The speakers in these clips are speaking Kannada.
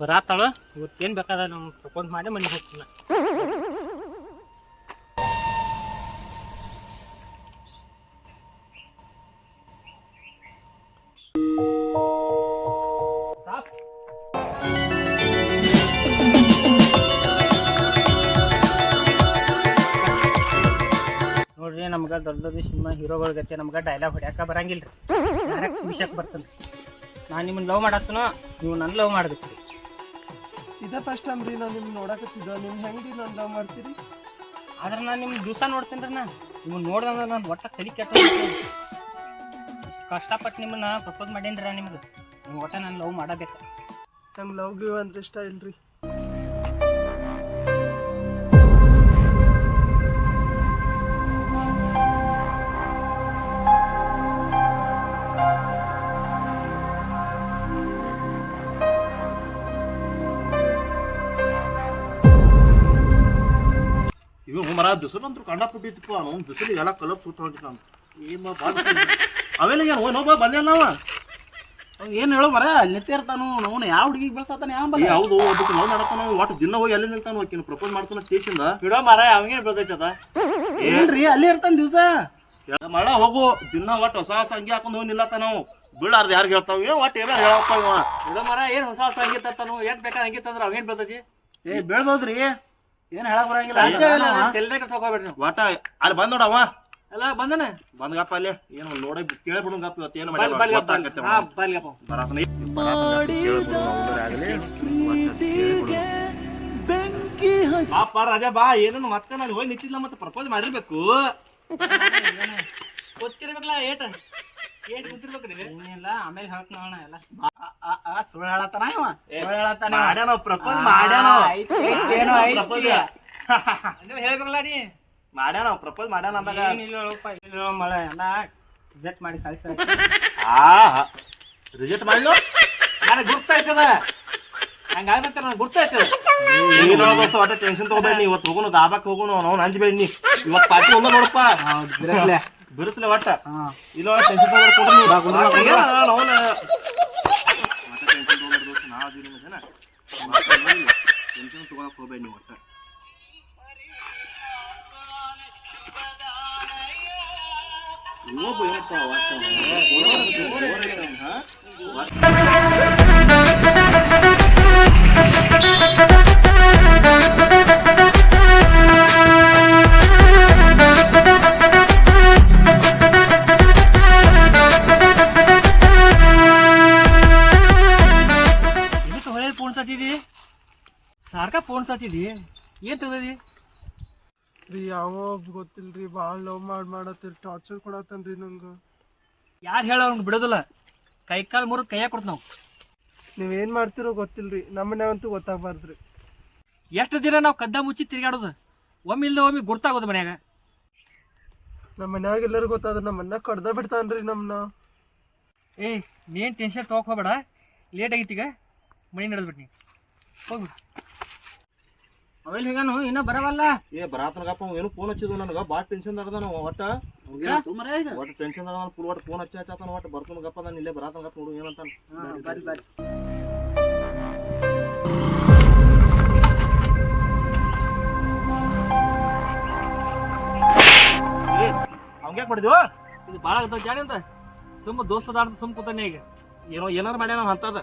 ಬರಾತಾಳು ಇವತ್ತೇನು ಬೇಕಾದ ನಾವು ಪ್ರಪೋಸ್ ಮಾಡಿ ಮನೆಗೆ ಹೋಗ್ತೀನಿ. ನೋಡ್ರಿ, ನಮ್ಗೆ ದೊಡ್ಡ ದೊಡ್ಡ ಸಿನಿಮಾ ಹೀರೋಗಳ ಗತಿ, ನಮ್ಗೆ ಡೈಲಾಗ್ ಹೊಡ್ಯಾಕ ಬರಂಗಿಲ್ಲ ರೀ ಡೈರೆಕ್ಟ್ ವಿಷಯಕ್ಕೆ ಬರ್ತಾನೆ ನಾನು ನಿಮ್ಮನ್ನ ಲವ್ ಮಾಡತ್ತನೋ, ನೀವು ನನ್ನ ಲವ್ ಮಾಡ್ಬೇಕು ಇದ ಫಸ್ಟ್ ಟೈಮ್ ರೀ ನಾನು ನಿಮ್ಗೆ ನೋಡಕತ್ತಿದ್ದ ನೀವು ಹೆಂಗ್ರಿ ನಾನು ಲವ್ ಮಾಡ್ತೀರಿ? ಆದ್ರೆ ನಾನು ನಿಮ್ಗೆ ಜೂತ ನೋಡ್ತೀನಿ ರೀ ನಾನು. ನಿಮ್ಗೆ ನೋಡ್ದಂದ್ರೆ ನಾನು ಒಟ್ಟ ತಲೆ ಕೆಟ್ಟ ಕಷ್ಟಪಟ್ಟು ನಿಮ್ಮನ್ನ ಪ್ರಪೋಸ್ ಮಾಡೇನ್ರಿ ರೀ ನಿಮ್ಗೆ. ನೀವು ಒಟ್ಟ ನಾನು ಲವ್ ಮಾಡಬೇಕು. ನಮ್ಗೆ ಲವ್ ಗಿವ್ ಅಂದ್ರೆ ಇಷ್ಟ ಇಲ್ರಿ. ಮರ ಬಿಸಿಲು ಅಂತ ಕಂಡ ಪುಟ್ಟಿತ್ತು ಅವ್ನು ದುಸಲಿಗೆ ಎಲ್ಲ ಕಲರ್ ಸುಟ್ಟು ಹೊಂಟಿತ್ತು ಏನ್ ಅವೆಲ್ಲ ಏನು ಹೋಯ್ ನೋಬ ನಾವು? ನಾವ ಏನ್ ಹೇಳೋ ಮರ ನಿತ್ಯ ಇರ್ತಾನು ಅವನು ಯಾವ ಹುಡುಗಿಗೆ ಬೆಳ್ಸತಾನೆ ಯಾವ ಹೌದು ಅದಕ್ಕೆ ಲವ್ ಮಾಡತ್ತಾನ ಒಟ್ಟು ದಿನ ಹೋಗಿ ಅಲ್ಲಿ ನಿಲ್ತಾನು ಆಕಿನ ಪ್ರಪೋಸ್ ಮಾಡ್ತಾನ ಸ್ಟೇಷನ್ ಬಿಡೋ ಮರ ಅವಂಗೇನು ಬರ್ತೈತದ ಏನ್ರಿ ಅಲ್ಲಿ ಇರ್ತಾನ ದಿವ್ಸ. ಮಳ ಹೋಗು ದಿನ ಒಟ್ಟು ಹೊಸ ಹೊಸ ಅಂಗಿ ಹಾಕೊಂಡು ಹೋಗಿ ನಿಲ್ಲತ್ತ ನಾವು. ಬೀಳಾರ್ದು ಯಾರು ಹೇಳ್ತಾವ? ಏ ಒಟ್ಟು ಏನೋ ಹೇಳಪ್ಪ ಇವ ಬಿಡೋ ಮರ ಏನು ಹೊಸ ಹೊಸ ಅಂಗಿ ತನು ಏನು ಬೇಕಾದ ಅಂಗಿ ತಂದ್ರೆ ಅವೇನು ಬರ್ತೈತಿ ಏ ಬೀಳ್ಬೋದ್ರಿ ಏನ್ ಹೇಳಕ್ ಬರಂಗಿಲ್ಲ. ತೆಲ್ದಾಗ ತಗೋಬೇಡ್ರಿ ನೀವು. ಒಟ್ಟ ಅಲ್ಲಿ ಬಂದ್ ನೋಡವ ಎಲ್ಲ ಬಂದನ. ಬಂದ್ಗಪ್ಪ ಅಲ್ಲಿ. ಏನು ನೋಡ ಕೇಳ್ಬಿಡು ಗಪ್ಪ ಇವತ್ತು ಏನು ಮಾಡಿ ಬರಾತನ ಪಾಪ ರಾಜ ಬಾ ಏನನ್ನು ಮತ್ತೆ ನಾನು ಹೋಗಿ ನಿಂತಿಲ್ಲ ಮತ್ತೆ ಪ್ರಪೋಸ್ ಮಾಡಿರ್ಬೇಕು. ಗೊತ್ತಿರ್ಬೇಕಲ್ಲ ಏಟ? ಏಟ್ ಗೊತ್ತಿರ್ಬೇಕ್ರಿ. ಏನಿಲ್ಲ ಆಮೇಲೆ ಹೇಳ್ತ ನೋಡೋಣ ಎಲ್ಲ. ಸುಳ್ಳು ಹೇಳತ್ತಾನ ಇವ? ಸುಳ್ಳು ಹೇಳತ್ತಾನ ಇವ. ಮಾಡ್ಯಾನೋ ಪ್ರಪೋಸ್ ಮಾಡ್ಯಾನೋ. ಆ, ಐತಿ, ಐತಿ, ಏನೋ ಐತಿ. ಪ್ರಪೋಸ್ ಅಂದ್ರೆ ಹೇಳ್ಬೇಕಲ್ಲ ನೀ? ಮಾಡ್ಯಾನೋ ಪ್ರಪೋಸ್ ಮಾಡ್ಯಾನ ಅಂದಾಗ. ಏನಿಲ್ಲ ಹೇಳಪ್ಪ ಇಲ್ಲ ಮಳೆ. ಎಲ್ಲ ರಿಜೆಕ್ಟ್ ಮಾಡಿ ಕಳಿಸ ಆ ರಿಜೆಕ್ಟ್ ಮಾಡ್ಲು? ನನಗೆ ಗುರ್ತಾಯ್ತದ? ಹಂಗಾಗತ್ತೆ ನನಗೆ ಗುರ್ತಾಯ್ತದ? ನೀನು ದೋಸ್ತ ಒಟ್ಟ ಟೆನ್ಷನ್ ತಗೋಬೇಡ ನೀ ಇವತ್ತು ಹೋಗೋಣ ದಾಬಾಕ್ ಹೋಗೋಣ ನಾವು ಹಂಚ್ಬೇಡ ನೀ. ಇವತ್ತು ಪಾರ್ಟಿ ಒಂದ ನೋಡಪ್ಪ. ಬಿರಸ್ಲೆ. ಬಿರುಸ್ಲೆ ಒಟ್ಟ. ಹಾ. ಇಲ್ಲ ಟೆನ್ಷನ್ ತಗೋಬೇಡ ಕೊಡು ನೀ. ಬಾ, ಕುಂದ್ರು, ಕುಂದ್ರು. ಏನ ನಾವ್ನ 염증 또가 고베니 왔다. 이거 보니까 왔다. 뭐라 그러지? 뭐라 그러지? ಸಾರ್ಕ ಏನು ತಗದಿ ರೀ ಯಾವ ಗೊತ್ತಿಲ್ರಿ ಭಾಳ ಲವ್ ಮಾಡಿ ಮಾಡತ್ತಿರಿ ಟಾರ್ಚರ್ ಕೊಡತ್ತನ್ರಿ ನಂಗೆ. ಯಾರು ಹೇಳ ಅವ್ನು ಬಿಡೋದಿಲ್ಲ. ಕೈ ಕಾಲು ಮುರಿದು ಕೈಯಾಗ ಕೊಡ್ತಾವ್ ನಾವು. ನೀವೇನು ಮಾಡ್ತಿರೋ ಗೊತ್ತಿಲ್ರಿ ಗೊತ್ತಾಗಬಾರ್ದು ಗೊತ್ತಾಗ್ಬಾರ್ದ್ರಿ. ಎಷ್ಟು ದಿನ ನಾವು ಕದ್ದ ಮುಚ್ಚಿ ತಿರ್ಗಾಡೋದು ಒಮ್ಮೆ ಇಲ್ದ ಒಮ್ಮೆ ಗುರ್ತಾಗೋದು ಮನ್ಯಾಗ. ನಮ್ಮ ಮನ್ಯಾಗ ಎಲ್ಲರೂ ಗೊತ್ತಾದ್ರೆ ನಮ್ಮ ಮನ್ಯಾಗ ಕಡ್ದ ಬಿಡ್ತಾನ್ರಿ ನಮ್ಮನ್ನ ಏಯ್ ನೀನು ಟೆನ್ಷನ್ ತೊಗೊಕ್ ಹೋಗ್ಬೇಡ. ಲೇಟ್ ಆಗೈತೀಗ ನಡೆದ್ಬಿಟ್ಟು ನಡೆದ್ಬಿಟ್ನಿ ಹೋಗ್ಬಿಡು. ಅವೆಲ್ಲ ಹೇಗಾನು ಇನ್ನೂ ಬರವಲ್ಲ? ಏ ಬರಾತನಗಪ್ಪ ಅವ ಏನು ಫೋನ್ ಹಚ್ಚಿದ್ವು ನನಗೆ. ಭಾಳ ಟೆನ್ಷನ್ ಅದ ನಾವು ಒಟ್ಟ? ಒಟ್ಟು ಟೆನ್ಷನ್ ಅದ ಫುಲ್ ಒಟ್ಟು ಫೋನ್ ಹಚ್ಚಿ ಹಚ್ಚಾತನ ಒಟ್ಟು ಬರ್ತನಗಪ್ಪ ನಾನು ಇಲ್ಲೇ ಬರಾತನಗಪ್ಪ ನೋಡು ಏನಂತಾನ. ಬರ್ರಿ, ಬರ್ರಿ. ಏ ಅವಂಗ್ಯಾಕ್ ಮಾಡಿದ್ವು ಇದು ಭಾಳ ಆಗ್ತದೆ ಜಾಡಿ ಅಂತ. ಸುಮ್ಮ ದೋಸ್ತ ಸುಮ್ ಸುಮ್ಮ ಕೂತಾನೆ ಈಗ. ಏನೋ ಏನಾರ ಮಾಡ್ಯಾನ ಅಂತದ.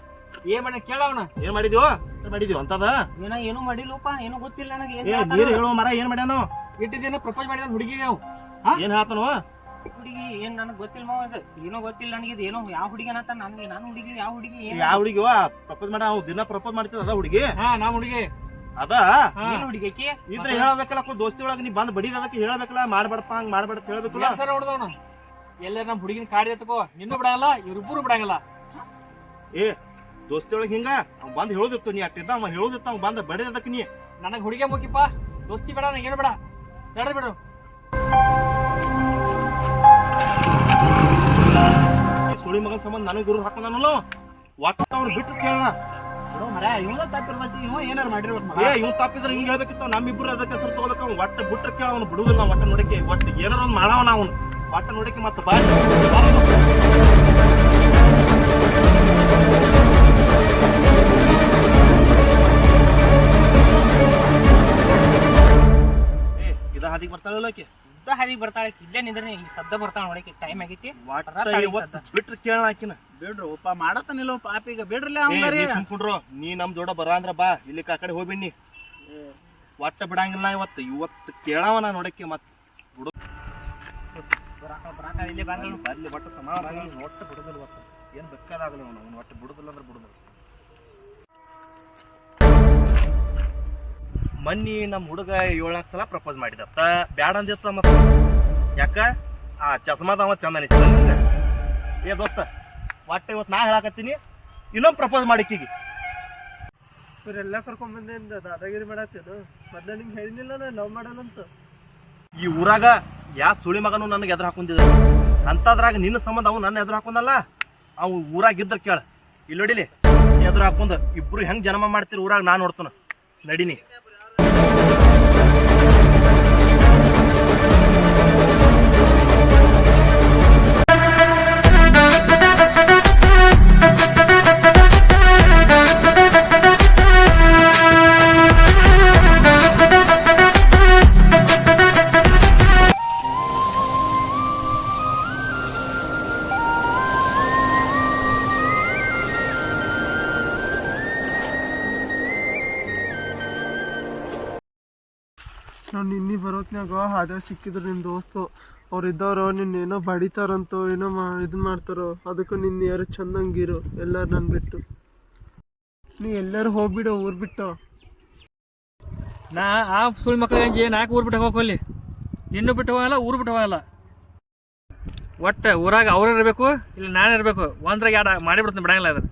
ಏನ್ ಮಾಡಿ ಕೇಳವನ ಏನ್ ಮಾಡಿದ್ಯೋ? ಏನ್ ಮಾಡಿದ್ವಿ ಅಂತದ? ಏನ ಏನು ಮಾಡಿಲ್ಲಪ್ಪ ಏನು ಗೊತ್ತಿಲ್ಲ ನನಗೆ ಏ ನೀರ್ ಹೇಳುವ ಮರ ಏನ್ ಮಾಡ್ಯಾನು? ಇಟ್ಟು ದಿನ ಪ್ರಪೋಸ್ ಮಾಡಿದ ಹುಡುಗಿಗೆ ನಾವು ಏನ್ ಹೇಳ್ತಾನು? ಹುಡುಗಿ ಏನ್ ನನಗೆ ಗೊತ್ತಿಲ್ಲ ಮಾವ ಇದು. ಏನೋ ಗೊತ್ತಿಲ್ಲ ನನಗೆ ಇದು. ಏನೋ ಯಾವ ಹುಡುಗಿನ ಅಂತ ನನಗೆ. ನಾನು ಹುಡುಗಿ ಯಾವ ಹುಡುಗಿ ಏನ್ ಯಾವ ಹುಡುಗಿವ ಪ್ರಪೋಸ್ ಮಾಡ ಅವ್ ದಿನ ಪ್ರಪೋಸ್ ಮಾಡ್ತಿದ ಅದ ಹುಡುಗಿ? ಹಾ ನಾ ಹುಡುಗಿ. ಅದ? ಏನ್ ಹುಡುಗಿ ಆಕಿ? ಇದ್ರ ಹೇಳಬೇಕಲ್ಲ ಕೊ ದೋಸ್ತಿ ಒಳಗ ನೀ ಬಂದ್ ಬಡಿದ ಅದಕ್ಕೆ ಹೇಳಬೇಕಲ್ಲ ಮಾಡ್ಬೇಡಪ್ಪ ಹಂಗ್ ಮಾಡ್ಬೇಡ ಅಂತ ಹೇಳ್ಬೇಕಲ್ಲ ಸರ್ ಹೊಡೆದವನು. ಎಲ್ಲ ನಮ್ಮ ಹುಡುಗಿನ ಕಾಡಿದೆ ತಗೋ ನಿನ್ನೂ ಬಿಡಂಗಿಲ್ಲ ಇವ್ರಿಬ್ಬರು ಬಿಡಂಗಿಲ್ಲ. ಏ ದೋಸ್ತಿ ಒಳಗೆ ಹಿಂಗ ಅವ್ ಬಂದ್ ಹೇಳೋದಿತ್ತು ನೀ ಅಟ್ಟಿದ್ದ ಅವ ಹೇಳೋದಿತ್ತು ಅವ್ ಬಂದ್ ಅದಕ್ಕೆ ನೀ. ನನಗೆ ಹುಡುಗಿ ಮುಗಿಪ್ಪ. ದೋಸ್ತಿ ಬೇಡ ನನಗೆ ಏನು ಬೇಡ. ಬೇಡ. ಬಿಡು ಸುಳಿ ಮಗನ ಸಂಬಂಧ ನನಗೆ ಗುರು ಹಾಕೊಂಡನಲ್ಲ? ಒಟ್ಟ ಅವ್ರು ಬಿಟ್ಟು ಕೇಳ ಬಿಡು ಮರ ಇವಂದ ತಪ್ಪಿರ್ತೈತಿ ಇವ ತಪ್ಪಿದ್ರೆ ಹಿಂಗ್ ಹೇಳ್ಬೇಕಿತ್ತು ನಮ್ಮಿಬ್ರು ಅದಕ್ಕೆ ಹೆಸರು ತಗೋಬೇಕು. ಅವ್ನು ಒಟ್ಟ ಬಿಟ್ರೆ ಕೇಳ ಅವ್ನು ಬಿಡುದಿಲ್ಲ ಒಟ್ಟ ನೋಡಕ್ಕೆ. ಒಟ್ಟು ಏನಾರ ಒಂದ್ ಮಾಡವನ ಅವ್ನು. ಒಟ್ಟ ನೋಡಕ್ಕೆ ಮತ್ತೆ ಬಾ ಆಕಿ ಉದ್ದ ಹಾದಿಗೆ ಬರ್ತಾಳೆ ಇಲ್ಲೇ ನಿಂದ್ರೆ ಈ ಸದ್ದ ಬರ್ತಾಳ ನೋಡಕ್ಕೆ ಟೈಮ್ ಆಗೈತಿ. ಬಿಟ್ರ ಕೇಳ ಆಕಿನ. ಬಿಡ್ರಿ ಒಪ್ಪ ಮಾಡತ್ತಾನಿಲ್ಲ ಪಾಪಿಗ ಬಿಡ್ರಲ್ಲ ಸುಮ್ಕುಂಡ್ರು ನೀ ನಮ್ ದೊಡ್ಡ ಬರ ಅಂದ್ರ ಬಾ. ಇಲ್ಲಿ ಕಾಕಡೆ ಕಡೆ ಹೋಗ್ಬಿಡ್ನಿ ಒಟ್ಟ ಬಿಡಂಗಿಲ್ಲ ಇವತ್ತು. ಇವತ್ತು ಕೇಳವ ನಾ ನೋಡಕ್ಕೆ ಮತ್ ಬಿಡು. ಬರ್ಲಿ ಒಟ್ಟ ಸಮಾಧಾನ ಒಟ್ಟ ಬಿಡುದಿಲ್ಲ ಇವತ್ತು. ಏನ್ ಬೇಕಾದಾಗಲಿ ಅವನು. ಅವ್ನು ಒಟ್ಟು ಬಿಡುದಿಲ್ಲ ಅಂದ್ರೆ ಬಿಡುದಿಲ್ಲ. ಮನ್ನಿ ನಮ್ಮ ಹುಡುಗ ಏಳ್ನಾಲ್ಕು ಸಲ ಪ್ರಪೋಸ್ ಮಾಡಿದತ್ತ ಬ್ಯಾಡ ಅಂದಿತ್ತ ಮತ್ತ ಯಾಕ? ಆ ಚಸ್ಮಾದವ ಚಂದ ಅನಿಸ್ತ ಏ ದೋಸ್ತ ಒಟ್ಟ ಇವತ್ತು ನಾ ಹೇಳಾಕತ್ತೀನಿ. ಇನ್ನೊಂದು ಪ್ರಪೋಸ್ ಮಾಡಿಕ್ಕಿಗೆ ಇವರೆಲ್ಲ ಕರ್ಕೊಂಡ್ ಬಂದೇನ್ ದಾದಾಗಿರಿ ಮಾಡತ್ತೇನು ಮೊದ್ಲ ನಿಂಗೆ ಹೇಳಿನಿಲ್ಲ ನಾ ಲವ್ ಮಾಡೋಣಂತ ಈ ಊರಾಗ ಯಾ ಸುಳಿ ಮಗನು ನನಗೆ ಎದುರು ಹಾಕೊಂಡಿದ್ದ? ಅಂತದ್ರಾಗ ನಿನ್ನ ಸಂಬಂಧ ಅವ್ನು ನನ್ನ ಎದುರು ಹಾಕೊಂಡಲ್ಲ? ಅವ್ ಊರಾಗ ಇದ್ರ ಕೇಳ. ಇಲ್ಲಿ ನೋಡಿಲಿ ಎದುರು ಹಾಕೊಂಡ್ ಇಬ್ರು ಹೆಂಗ್ ಜನ್ಮ ಮಾಡ್ತೀರಿ ಊರಾಗ ನಾ ನೋಡ್ತಾನ. ನಡಿನಿ. Thank you. ನಾನು ನಿನ್ನೆ ಬರೋತ್ನಾಗ ಹಾದ್ಯಾಗ ಸಿಕ್ಕಿದ್ರು ನಿನ್ನ ದೋಸ್ತು. ಅವ್ರು ಇದ್ದವ್ರು ನಿನ್ನೇನೋ ಬಡಿತಾರಂತೋ ಏನೋ ಮಾ ಇದು ಮಾಡ್ತಾರೋ, ಅದಕ್ಕೆ ನಿನ್ನ ಯಾರು ಚಂದಂಗಿರು, ಎಲ್ಲರೂ ನನ್ನ ಬಿಟ್ಟು. ನೀ ಎಲ್ಲರೂ ಹೋಗ್ಬಿಡು, ಊರ್ ಬಿಟ್ಟು. ನಾ ಆ ಸುಳ್ಳು ಏನು ನಾಲ್ಕು ಊರು ಬಿಟ್ಟು ಹೋಗಲ್ಲಿ ನಿನ್ನೂ ಬಿಟ್ಟು ಹೋಗಲ್ಲ, ಊರು ಬಿಟ್ಟು ಹೋಗಲ್ಲ. ಒಟ್ಟು ಊರಾಗ ಅವ್ರು ಇರಬೇಕು, ಇಲ್ಲ ನಾನು ಇರಬೇಕು, ಒಂದ್ರಾಗ ಎರಡು ಮಾಡಿಬಿಡ್ತೀನಿ ಬಿಡಂಗಿಲ್ಲ ಅದು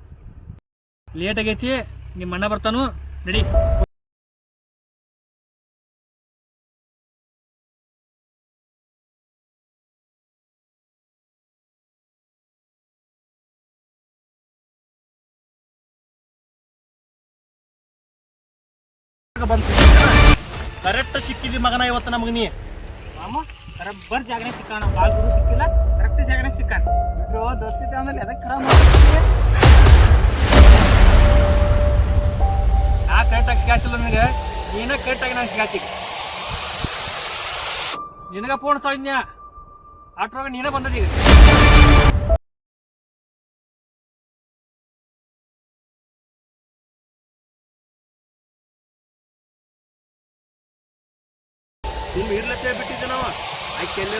ಲೇಟ್ ಆಗೈತಿ, ನಿಮ್ಮ ಅಣ್ಣ ಬರ್ತಾನು, ನಡಿ. ಬಂತು ಕರೆಕ್ಟ್ ಸಿಕ್ಕಿದಿ ಮಗನ ಇವತ್ತು ನಮಗ ನೀ. ಮಾಮ ಬರ್ ಜಾಗನೆ ಸಿಕ್ಕಾಣ. ಭಾಳ ಗುರು ಸಿಕ್ಕಿಲ್ಲ. ಕರೆಕ್ಟ್ ಜಾಗನೆ ಸಿಕ್ಕಾಣ. ಬಿಡ್ರು ದೋಸ್ತಿದ್ದೆ ಆಮೇಲೆ ಎದಕ್ಕೆ ಖರಾಬ್ ಮಾಡ್ತೀರಿ ನಾ ಕರೆಕ್ಟಾಗಿ ಸಿಗಾತಿಲ್ಲ ನನಗೆ? ನೀನ ಕರೆಕ್ಟಾಗಿ ನಾನು ಸಿಗಾತಿ ನಿನಗ ಪೂರ್ಣ ಸಾಯಿದ್ನ್ಯಾ ಆಟೋಗ ನೀನೇ ಬಂದದಿ ಸುಮ್ ಇರ್ಲತ್ತೆ ಬಿಟ್ಟಿದ್ದೆ ನಾವು. ಆಯ್ಕೆ ಅಂದ್ರೆ?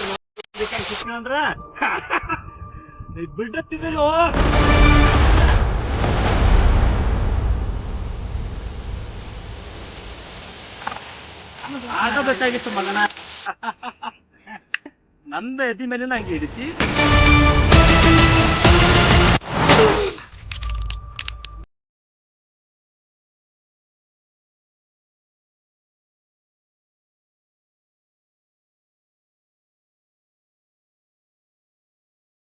ಅಂದ್ರ ಬಿಡ್ತಿದ್ದೋ ಆಗಬೇಕಾಗಿತ್ತು ಮಗನ. ನಂದ ಎದಿ ಮೇಲೆ ನಂಗೆ ಹಿಡಿತಿ.